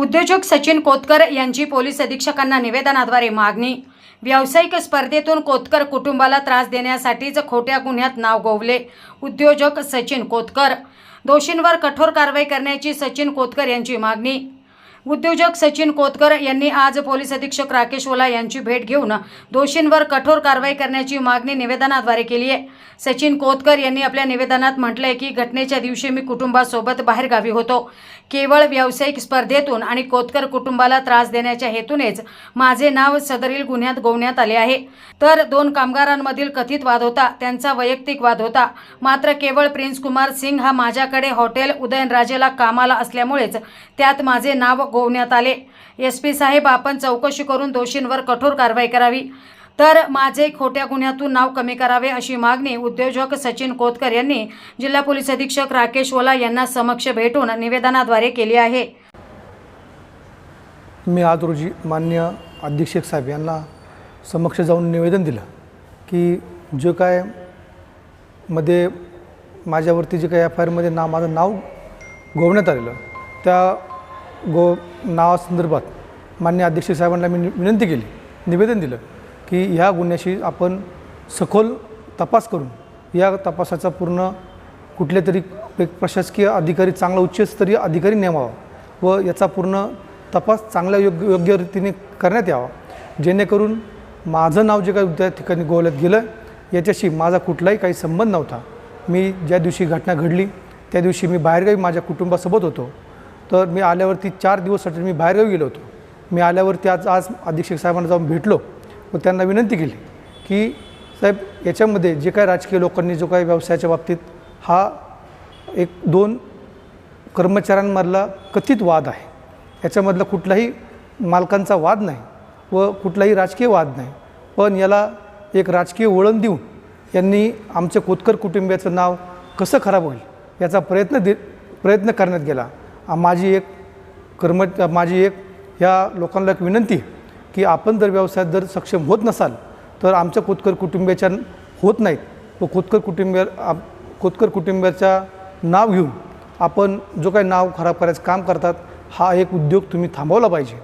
उद्योजक सचिन कोतकर यांची पोलीस अधीक्षकांना निवेदनाद्वारे मागणी. व्यावसायिक स्पर्धेतून कोतकर कुटुंबाला त्रास देण्यासाठीच खोट्या गुन्ह्यात नाव गोवले. उद्योजक सचिन कोतकर. दोषींवर कठोर कारवाई करण्याची सचिन कोतकर यांची मागणी. उद्योजक सचिन कोतकर यांनी आज पोलीस अधीक्षक राकेश ओला यांची भेट घेऊन दोषींवर कठोर कारवाई करण्याची मागणी निवेदनाद्वारे केली आहे. सचिन कोतकर यांनी आपल्या निवेदनात म्हटलंय की घटनेच्या दिवशी मी कुटुंबासोबत बाहेरगावी होतो. केवळ व्यावसायिक स्पर्धेतून आणि कोतकर कुटुंबाला त्रास देण्याच्या हेतूनेच माझे नाव सदरील गुन्ह्यात गोवण्यात आले आहे. तर दोन कामगारांमधील कथित वाद होता त्यांचा वैयक्तिक वाद होता. मात्र केवळ प्रिन्स कुमार सिंग हा माझ्याकडे हॉटेल उदयनराजेला कामाला असल्यामुळेच त्यात माझे नाव गोवण्यात आले. एस पी साहेब आपण चौकशी करून दोषींवर कठोर कारवाई करावी. तर माझे खोट्या गुन्ह्यातून नाव कमी करावे अशी मागणी उद्योजक सचिन कोतकर यांनी जिल्हा पोलीस अधीक्षक राकेश ओला यांना समक्ष भेटून निवेदनाद्वारे केली आहे. मी आज रोजी मान्य अधीक्षक साहेब यांना समक्ष जाऊन निवेदन दिलं की जे काय मध्ये माझ्यावरती जे काही एफ आय आरमध्ये ना माझं नाव गोवण्यात आलेलं त्या गो नावासंदर्भात मान्य अधीक्षक साहेबांना मी विनंती केली निवेदन दिलं. की ह्या गुन्ह्याशी आपण सखोल तपास करून या तपासाचा पूर्ण कुठल्या तरी एक प्रशासकीय अधिकारी चांगला उच्चस्तरीय अधिकारी नेमावा व याचा पूर्ण तपास चांगल्या योग्य योग्य रीतीने करण्यात यावा. जेणेकरून माझं नाव जे काही त्या ठिकाणी गोवल्यात गेलं याच्याशी माझा कुठलाही काही संबंध नव्हता. मी ज्या दिवशी घटना घडली त्या दिवशी मी बाहेरगावी माझ्या कुटुंबासोबत होतो. तर मी आल्यावरती चार दिवससाठी मी बाहेरगावी गेलो होतो. मी आल्यावरती आज आज अधीक्षक साहेबांना जाऊन भेटलो. व त्यांना विनंती केली की साहेब याच्यामध्ये जे काही राजकीय लोकांनी जो काही व्यवसायाच्या बाबतीत हा एक दोन कर्मचाऱ्यांमधला कथित वाद आहे. याच्यामधला कुठलाही मालकांचा वाद नाही व कुठलाही राजकीय वाद नाही. पण याला एक राजकीय वळण देऊन यांनी आमच्या कोतकर कुटुंबियाचं नाव कसं खराब होईल याचा प्रयत्न दे प्रयत्न करण्यात गेला. माझी एक कर्म माझी एक या लोकांना एक विनंती आहे की आपण जर व्यवसायात जर सक्षम होत नसाल तर आमच्या कोतकर कुटुंबियाच्या होत नाहीत. व खोतकर कुटुंबिया आप- खोतकर कुटुंबियाच्या नाव घेऊन आपण जो काही नाव खराब करायचं काम करतात हा एक उद्योग तुम्ही थांबवला पाहिजे.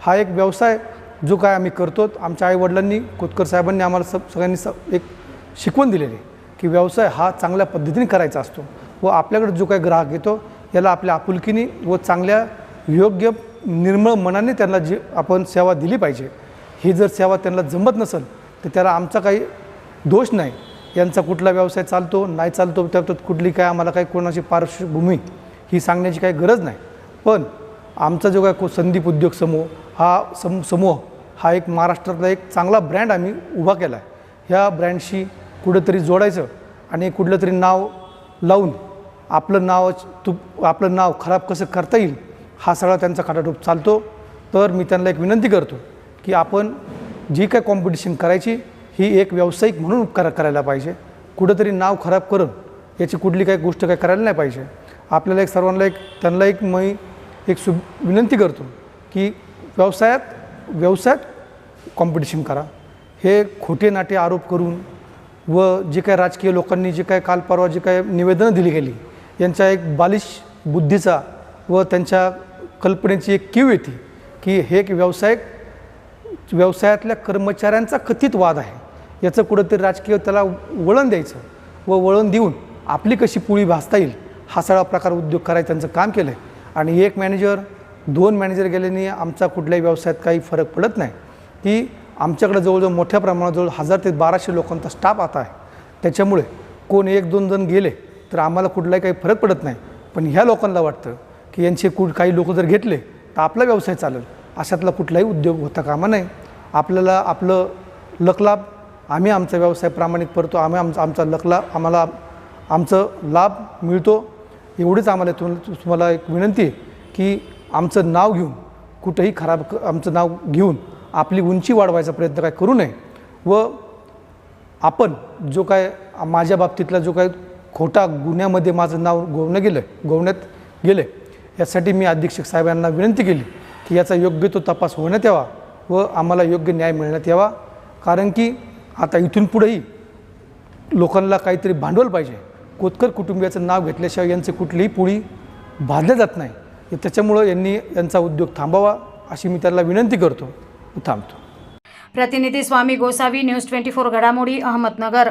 हा एक व्यवसाय जो काय आम्ही करतो आमच्या आईवडिलांनी खोतकर साहेबांनी आम्हाला सब सगळ्यांनी स एक शिकवण दिलेली की व्यवसाय हा चांगल्या पद्धतीने करायचा असतो. व आपल्याकडे जो काही ग्राहक येतो याला आपल्या आपुलकीने व चांगल्या योग्य निर्मळ मनाने त्यांना जे आपण सेवा दिली पाहिजे ही जर सेवा त्यांना जमत नसेल तर त्याला आमचा काही दोष नाही. यांचा कुठला व्यवसाय चालतो नाही चालतो त्यात कुठली काय आम्हाला काही कोणाची पार्श्वभूमी ही सांगण्याची काही गरज नाही. पण आमचा जो काय को संदीप उद्योग समूह हा सम समूह हा एक महाराष्ट्रातला एक चांगला ब्रँड आम्ही उभा केला आहे. ह्या ब्रँडशी कुठंतरी जोडायचं आणि कुठलं तरी नाव लावून आपलं नाव तू आपलं नाव खराब कसं करता येईल हा सगळा त्यांचा खाटाटोप चालतो. तर मी त्यांना एक विनंती करतो की आपण जी काय कॉम्पिटिशन करायची ही एक व्यावसायिक म्हणून उपकार करायला पाहिजे. कुठंतरी नाव खराब करून याची कुठली काही गोष्ट काय करायला नाही पाहिजे. आपल्याला एक सर्वांना एक त्यांना एक मी एक सु विनंती करतो की व्यवसायात व्यवसायात कॉम्पिटिशन करा. हे खोटे नाटे आरोप करून व जे काय राजकीय लोकांनी जे काय काल परवा जे काय निवेदनं दिली गेली यांच्या एक बालिश बुद्धीचा व त्यांच्या कल्पनेची एक कीव येते की हे एक व्यावसायिक व्यवसायातल्या कर्मचाऱ्यांचा कथित वाद आहे. याचं कुठंतरी राजकीय त्याला वळण द्यायचं व वळण देऊन आपली कशी पुळी भासता येईल हा सगळा प्रकार उद्योग करायचं त्यांचं काम केलं आहे आणि एक मॅनेजर दोन मॅनेजर गेल्याने आमचा कुठल्याही व्यवसायात काही फरक पडत नाही. की आमच्याकडे जवळजवळ मोठ्या प्रमाणात जवळ हजार ते बाराशे लोकांचा स्टाफ आता आहे. त्याच्यामुळे कोण एक दोन जण गेले तर आम्हाला कुठलाही काही फरक पडत नाही. पण ह्या लोकांना वाटतं की यांचे कुठ काही लोक जर घेतले तर आपला व्यवसाय चालेल. अशातला कुठलाही उद्योग होता कामा नाही आपल्याला आपलं लकलाभ आम्ही आमचा व्यवसाय प्रामाणिक करतो आम्ही आमचा आमचा लकलाभ आम्हाला आमचं लाभ मिळतो. एवढीच आम्हाला तुम तुम्हाला एक विनंती आहे की आमचं नाव घेऊन कुठंही खराब क- आमचं नाव घेऊन आपली उंची वाढवायचा प्रयत्न काय करू नये. व आपण जो काय माझ्या बाबतीतला जो काय खोटा गुन्ह्यामध्ये माझं नाव गोवणं गेलं गोवण्यात गेलं यासाठी मी अधीक्षक साहेबांना विनंती केली की याचा योग्य तो तपास होण्यात यावा व आम्हाला योग्य न्याय मिळण्यात यावा. कारण की आता इथून पुढेही लोकांना काहीतरी भांडवल पाहिजे. कोतकर कुटुंबियाचं नाव घेतल्याशिवाय यांचे कुठलीही पोळी भाजल्या जात नाही. त्याच्यामुळं यांनी यांचा उद्योग थांबावा अशी मी त्याला विनंती करतो थांबतो. प्रतिनिधी Swami Gosavi news twenty four घडामोडी अहमदनगर.